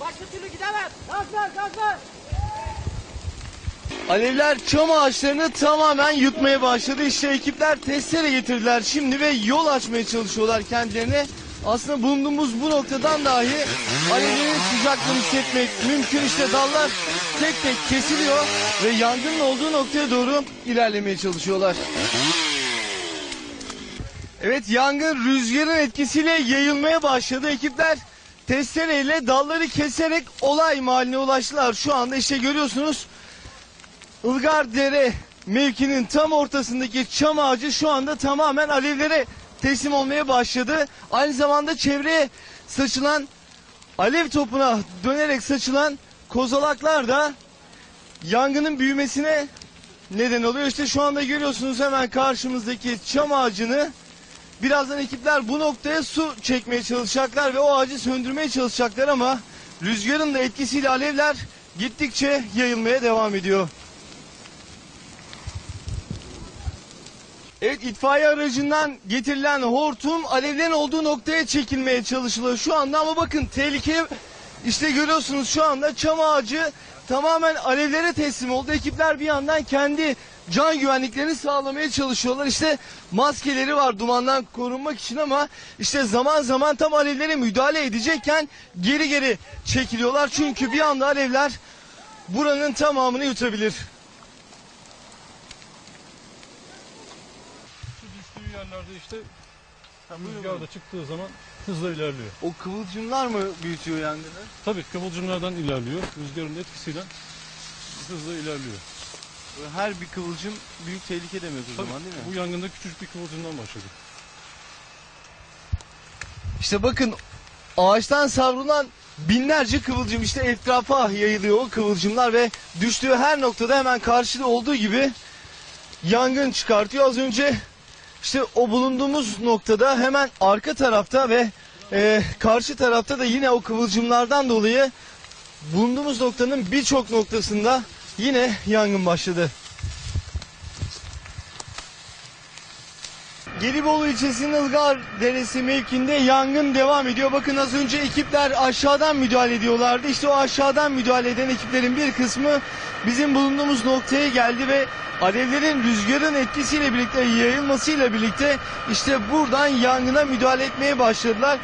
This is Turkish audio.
Başka türlü gidemez. Gaz ver. Alevler çam ağaçlarını tamamen yutmaya başladı. İşte ekipler testere getirdiler şimdi ve yol açmaya çalışıyorlar kendilerine. Aslında bulunduğumuz bu noktadan dahi alevlerin sıcaklığını hissetmek mümkün. İşte dallar tek tek kesiliyor ve yangının olduğu noktaya doğru ilerlemeye çalışıyorlar. Evet yangın rüzgarın etkisiyle yayılmaya başladı. Ekipler testereyle dalları keserek olay mahalline ulaştılar. Şu anda işte görüyorsunuz Ilgar Dere mevkinin tam ortasındaki çam ağacı şu anda tamamen alevlere teslim olmaya başladı. Aynı zamanda çevreye saçılan alev topuna dönerek saçılan kozalaklar da yangının büyümesine neden oluyor. İşte şu anda görüyorsunuz hemen karşımızdaki çam ağacını birazdan ekipler bu noktaya su çekmeye çalışacaklar ve o ağacı söndürmeye çalışacaklar ama rüzgarın da etkisiyle alevler gittikçe yayılmaya devam ediyor. Evet itfaiye aracından getirilen hortum alevlerin olduğu noktaya çekilmeye çalışılıyor şu anda ama bakın tehlike işte görüyorsunuz şu anda çam ağacı tamamen alevlere teslim oldu. Ekipler bir yandan kendi can güvenliklerini sağlamaya çalışıyorlar. İşte maskeleri var dumandan korunmak için ama işte zaman zaman tam alevlere müdahale edecekken geri geri çekiliyorlar. Çünkü bir anda alevler buranın tamamını yutabilir. Su düştüğü yerlerde işte rüzgar da çıktığı zaman hızla ilerliyor. O kıvılcımlar mı büyütüyor yangını? Tabii kıvılcımlardan ilerliyor. Rüzgarın etkisiyle hızla ilerliyor. Her bir kıvılcım büyük tehlike demek o Tabii, zaman değil mi? bu yangında küçük bir kıvılcımdan başladı. İşte bakın ağaçtan savrulan binlerce kıvılcım işte etrafa yayılıyor o kıvılcımlar ve düştüğü her noktada hemen karşıda olduğu gibi yangın çıkartıyor. Az önce işte o bulunduğumuz noktada hemen arka tarafta ve e, karşı tarafta da yine o kıvılcımlardan dolayı bulunduğumuz noktanın birçok noktasında yine yangın başladı. Gelibolu ilçesinin Ilgar Deresi mevkinde yangın devam ediyor. Bakın az önce ekipler aşağıdan müdahale ediyorlardı. İşte o aşağıdan müdahale eden ekiplerin bir kısmı bizim bulunduğumuz noktaya geldi ve alevlerin rüzgarın etkisiyle birlikte yayılmasıyla birlikte işte buradan yangına müdahale etmeye başladılar.